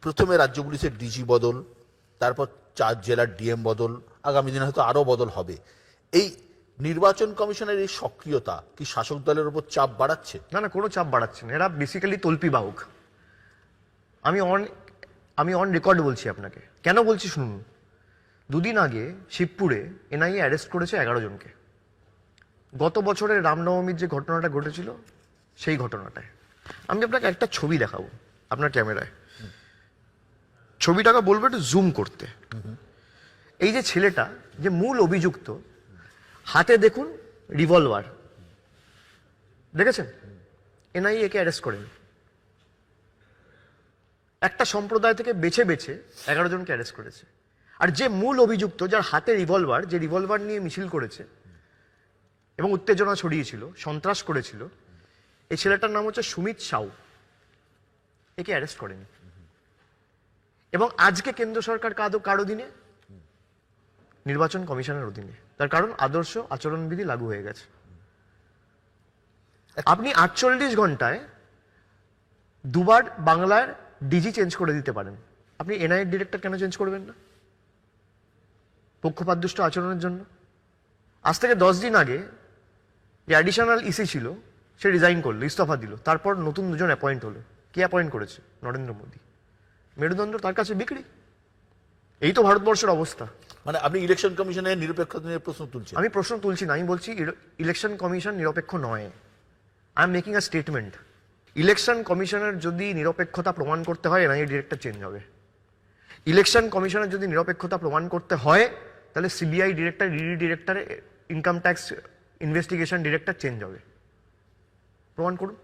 প্রথমে রাজ্য পুলিশের ডিজি বদল, তারপর চার জেলার ডিএম বদল, আগামী দিনে হয়তো আরও বদল হবে। এই নির্বাচন কমিশনের এই সক্রিয়তা কি শাসক দলের উপর চাপ বাড়াচ্ছে? না না, কোনো চাপ বাড়াচ্ছে না। এরা বেসিক্যালি তল্পি বাহুক। আমি অন আমি অন রেকর্ড বলছি আপনাকে। কেন বলছি শুনুন? দুদিন আগে শিবপুরে এনআইএ অ্যারেস্ট করেছে এগারো জনকে। গত বছরের রামনবমীর যে ঘটনাটা ঘটেছিল, সেই ঘটনাটায়। আমি আপনাকে একটা ছবি দেখাবো, আপনার ক্যামেরায়। ছবিটাকে বলব একটু জুম করতে। এই যে ছেলেটা, যে মূল অভিযুক্ত, হাতে দেখুন রিভলভার দেখেছেন? এনআইএ একে অ্যারেস্ট করেন। একটা সম্প্রদায় থেকে বেছে বেছে এগারো জনকে অ্যারেস্ট করেছে। আর যে মূল অভিযুক্ত, যার হাতে রিভলভার যে রিভলভার নিয়ে মিছিল করেছে এবং উত্তেজনা ছড়িয়েছিল, সন্ত্রাস করেছিল, এই ছেলেটার নাম হচ্ছে সুমিত সাউ। একে অ্যারেস্ট করেনি। এবং আজকে কেন্দ্র সরকার কাদো কার অধীনে নির্বাচন কমিশনের অধীনে। তার কারণ আদর্শ আচরণবিধি লাগু হয়ে গেছে। আপনি আটচল্লিশ ঘন্টায় দুবার বাংলার ডিজি চেঞ্জ করে দিতে পারেন। আপনি এনআইএ ডিরেক্টর কেন চেঞ্জ করবেন না? পক্ষপাতদুষ্ট আচরণের জন্য। আজ থেকে দশ দিন আগে যে অ্যাডিশনাল ইসি ছিল, সে রিজাইন করল, ইস্তফা দিল। তারপর নতুন দুজন অ্যাপয়েন্ট হলো। কে অ্যাপয়েন্ট করেছে? নরেন্দ্র মোদী। মেরুদণ্ড তার কাছে বিক্রি। এই তো ভারতবর্ষের অবস্থা। মানে আপনি ইলেকশন কমিশনের নিরপেক্ষতা নিয়ে প্রশ্ন তুলছেন। আমি প্রশ্ন তুলছি না আমি বলছি ইলেকশন কমিশন নিরপেক্ষ নয়। I am making a statement election কমিশনের যদি নিরপেক্ষতা প্রমাণ করতে হয় এনআইএ ডিরেক্টর চেঞ্জ হবে। ইলেকশন কমিশনের যদি নিরপেক্ষতা প্রমাণ করতে হয় তাহলে CBI director ED director income tax investigation director change হবে। প্রমাণ করুন।